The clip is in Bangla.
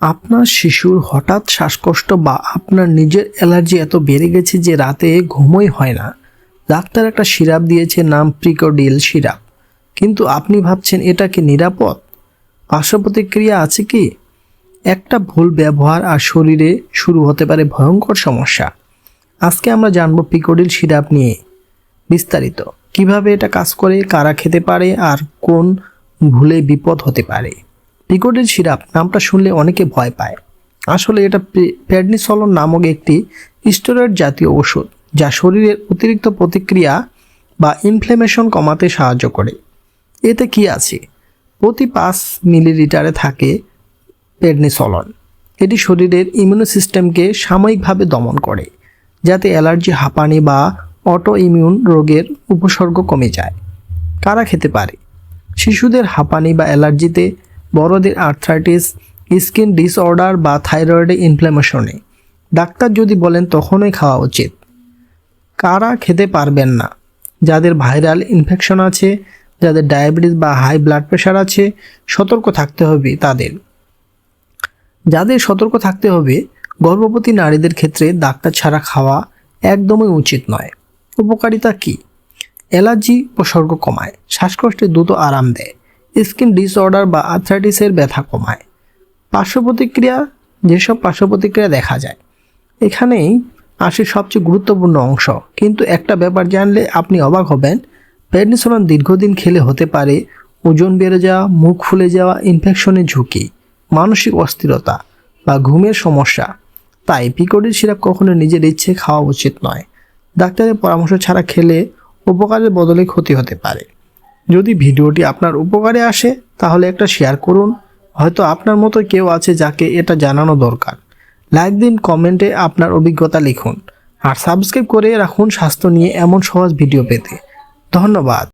আপনার শিশুর হঠাৎ শ্বাসকষ্ট বা আপনার নিজের অ্যালার্জি এত বেড়ে গেছে যে রাতে ঘুমোই হয় না। ডাক্তার একটা সিরাপ দিয়েছে, নাম প্রিকোডিল সিরাপ। কিন্তু আপনি ভাবছেন এটা কি নিরাপদ? পার্শ্ব প্রতিক্রিয়া আছে কি? একটা ভুল ব্যবহার আর শরীরে শুরু হতে পারে ভয়ঙ্কর সমস্যা। আজকে আমরা জানব পিকোডিল সিরাপ নিয়ে। বিস্তারিত। কীভাবে এটা কাজ করে, কারা খেতে পারে, আর কোন ভুলে বিপদ হতে পারে? পিকোডিল সিরাপ নামটা শুনলে অনেকে ভয় পায়। আসলে এটা প্যাডনিসলন নামক একটি স্টেরয়েড জাতীয় ওষুধ, যা শরীরের অতিরিক্ত প্রতিক্রিয়া বা ইনফ্লেমেশন কমাতে সাহায্য করে। এতে কি আছে? প্রতি পাঁচ মিলিলিটারে থাকে পেডনিসলন। এটি শরীরের ইমিউনো সিস্টেমকে সাময়িকভাবে দমন করে, যাতে অ্যালার্জি, হাঁপানি বা অটো ইমিউন রোগের উপসর্গ কমে যায়। কারা খেতে পারে? শিশুদের হাঁপানি বা অ্যালার্জিতে বড়দের আর্থ্রাইটিস স্কিন ডিসঅর্ডার বা থাইরয়েডে ইনফ্লামেশনে ডাক্তার যদি বলেন তখনই খাওয়া উচিত। কারা খেতে পারবেন না? যাদের ভাইরাল ইনফেকশন আছে, যাদের ডায়াবেটিস বা হাই ব্লাড প্রেশার আছে, সতর্ক থাকতে হবে তাদের। যাদের সতর্ক থাকতে হবে, গর্ভবতী নারীদের ক্ষেত্রে ডাক্তার ছাড়া খাওয়া একদমই উচিত নয়। উপকারিতা কি? অ্যালার্জি উপসর্গ কমায়, শ্বাসকষ্টে দ্রুত আরাম দেয়। স্কিন ডিসঅর্ডার বা আর্থ্রাইটিসের ব্যথা কমায়। পার্শ্ব প্রতিক্রিয়া যেসব পার্শ্ব প্রতিক্রিয়া দেখা যায়, এখানেই আসে সবচেয়ে গুরুত্বপূর্ণ অংশ। কিন্তু একটা ব্যাপার জানলে আপনি অবাক হবেন প্যাডনিসোলন দীর্ঘদিন খেলে হতে পারে, ওজন বেড়ে যাওয়া, মুখ ফুলে যাওয়া ইনফেকশনের ঝুঁকি, মানসিক অস্থিরতা বা ঘুমের সমস্যা। তাই পিকোডির সিরাপ কখনো নিজের ইচ্ছে খাওয়া উচিত নয়। ডাক্তারের পরামর্শ ছাড়া খেলে উপকারের বদলে ক্ষতি হতে পারে। যদি ভিডিওটি আপনার উপকারে আসে, তাহলে একটা শেয়ার করুন। হয়তো আপনার মতো কেউ আছে যাকে এটা জানানো দরকার। লাইক দিন কমেন্টে আপনার অভিজ্ঞতা লিখুন। আর সাবস্ক্রাইব করে রাখুন স্বাস্থ্য নিয়ে এমন সহজ ভিডিও পেতে। ধন্যবাদ।